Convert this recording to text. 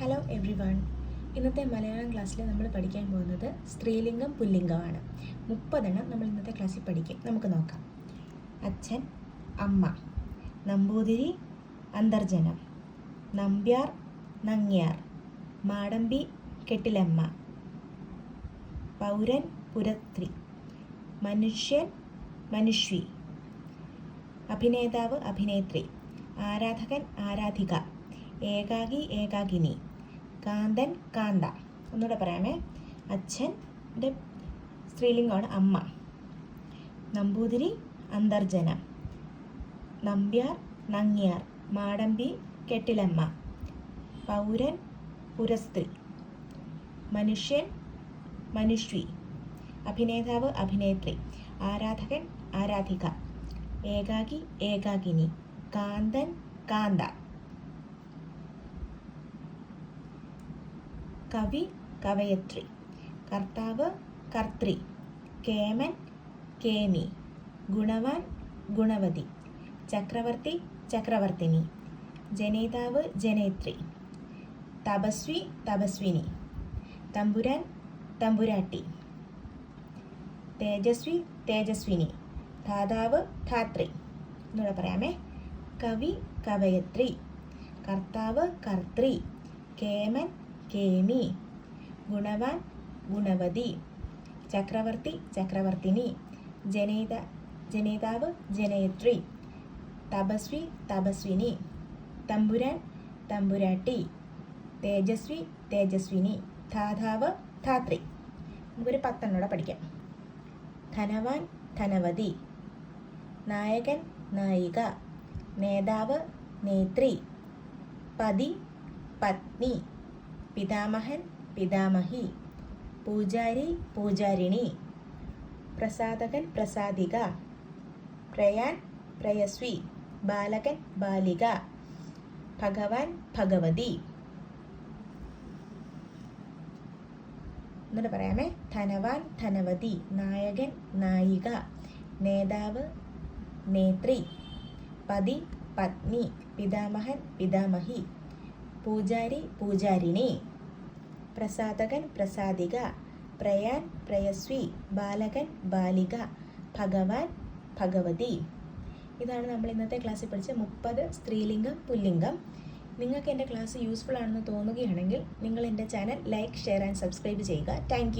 Hello every one ഇന്നത്തെ മലയാളം ക്ലാസ്സിൽ നമ്മൾ പഠിക്കാൻ പോകുന്നത് സ്ത്രീലിംഗം പുല്ലിംഗമാണ്. മുപ്പതെണ്ണം നമ്മൾ ഇന്നത്തെ ക്ലാസ്സിൽ പഠിക്കും. നമുക്ക് നോക്കാം. അച്ഛൻ അമ്മ. നമ്പൂതിരി അന്തർജനം. നമ്പ്യാർ നങ്ങ്യാർ. മാടമ്പി കെട്ടിലമ്മ. പൗരൻ പുരത്രി മനുഷ്യൻ മനുഷ്വി. അഭിനേതാവ് അഭിനേത്രി. ആരാധകൻ ആരാധിക. ഏകാകി ഏകാകിനി. കാന്തൻ കാന്ത. ഒന്നുകൂടെ പറയാമേ. അച്ഛന്റെ സ്ത്രീലിംഗമാണ് അമ്മ. നമ്പൂതിരി അന്തർജന. നമ്പ്യാർ നങ്ങിയാർ. മാടമ്പി കെട്ടിലമ്മ. പൗരൻ പുരസ്ത്രീ. മനുഷ്യൻ മനുഷ്വി അഭിനേതാവ് അഭിനേത്രി. ആരാധകൻ ആരാധിക. ഏകാകി ഏകാകിനി. കാന്തൻ കാന്ത. കവി കവയത്രി. കർത്താവ് കർത്തൃ. കേമൻ കേമി. ഗുണവാൻ ഗുണവതി. ചക്രവർത്തി ചക്രവർത്തിനി. ജനേതാവ് ജനേത്രി. തപസ്വി തപസ്വിനി. തമ്പുരാൻ തമ്പുരാട്ടി. തേജസ്വി തേജസ്വിനി. ധാതാവ് ധാത്രി. എന്നൂടെ പറയാമേ. കവി കവയത്രി. കർത്താവ് കർത്തൃ. കേമൻ കേമി ഗുണവാൻ ഗുണവതി ചക്രവർത്തി ചക്രവർത്തിനി ജനേത ജനേതാവ് ജനയത്രി തപസ്വി തപസ്വിനി തമ്പുരാൻ തമ്പുരാട്ടി തേജസ്വി തേജസ്വിനി ധാതാവ് ധാത്രി. ഒരു പത്തെണ്ണോടെ പഠിക്കാം. ധനവാൻ ധനവതി നായകൻ നായിക നേതാവ് നേത്രി പതി പത്നി പിതാമഹൻ പിതാമഹി പൂജാരി പൂജാരിണി പ്രസാദകൻ പ്രസാദിക പ്രയാൻ പ്രയസ്വി ബാലകൻ ബാലിക ഭഗവാൻ ഭഗവതി. എന്നിട്ട് പറയാമേ ധനവാൻ ധനവതി നായകൻ നായിക നേതാവ് നേത്രി പതി പത്നി പിതാമഹൻ പിതാമഹി. പൂജാരി പൂജാരിണി. പ്രസാദകൻ പ്രസാദിക. പ്രയാൻ പ്രയസ്വി. ബാലകൻ ബാലിക. ഭഗവാൻ ഭഗവതി. ഇതാണ് നമ്മൾ ഇന്നത്തെ ക്ലാസ്സിൽ പഠിച്ച മുപ്പത് സ്ത്രീലിംഗം പുല്ലിംഗം. നിങ്ങൾക്ക് എന്റെ ക്ലാസ് യൂസ്ഫുൾ ആണെന്ന് തോന്നുകയാണെങ്കിൽ നിങ്ങൾ എന്റെ channel like share and subscribe ചെയ്യുക. താങ്ക്